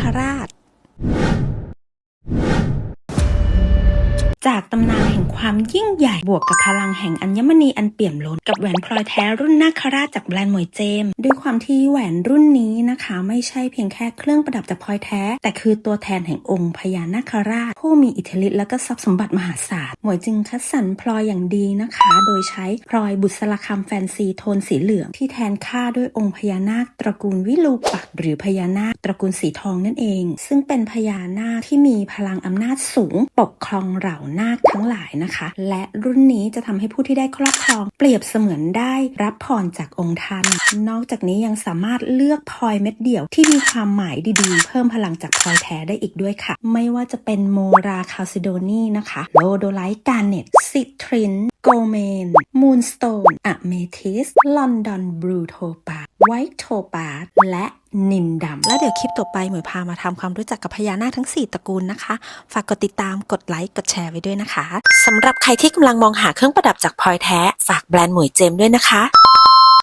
คราช จากตำนานแห่งความยิ่งใหญ่บวกกับพลังแห่งอัญมณีอันเปี่ยมล้นกับแหวนพลอยแท้รุ่นนาคราชจากแบรนด์หมวยเจม ด้วยความที่แหวนรุ่นนี้นะคะ ไม่ใช่เพียงแค่เครื่องประดับจากพลอยแท้ แต่คือตัวแทนแห่งองค์พญานาคราช ผู้มีอิทธิฤทธิ์และก็ทรัพย์สมบัติมหาศาลหมวยจึงคัดสรรพลอยอย่างดีนะคะ โดยใช้พลอยบุษราคำแฟนซีโทนสีเหลืองที่แทนค่าด้วยองค์พญานาคตระกูลวิลูปักหรือพญานาคตระกูลสีทองนั่นเอง ซึ่งเป็นพญานาคที่มีพลังอำนาจสูงปกครองเหล่านาคทั้งหลายนะคะ และรุ่นนี้จะทำให้ผู้ที่ได้ครอบครอง เปรียบเสมือนได้รับพรจากองค์ท่าน นอกจากนี้ยังสามารถเลือกพลอยเม็ดเดี่ยวที่มีความหมายดีๆ เพิ่มพลังจากพลอยแท้ได้อีกด้วยค่ะ ไม่ว่าจะเป็นโมราคาซิโดนีนะคะโลโดไลท์การเน็ตซิทรินโกเมนมูนสโตนอะเมทิสลอนดอนบรูโทปา ไวท์โทปาและนินดำ แล้วเดี๋ยวคลิปต่อไปหมวยพามาทำความรู้จักกับพญานาคทั้ง 4ตระกูลนะคะ ฝากกดติดตามกดไลค์กดแชร์ไว้ด้วยนะคะสำหรับใครที่กำลังมองหาเครื่องประดับจากพลอยแท้ ฝากแบรนด์หมวยเจมด้วยนะคะ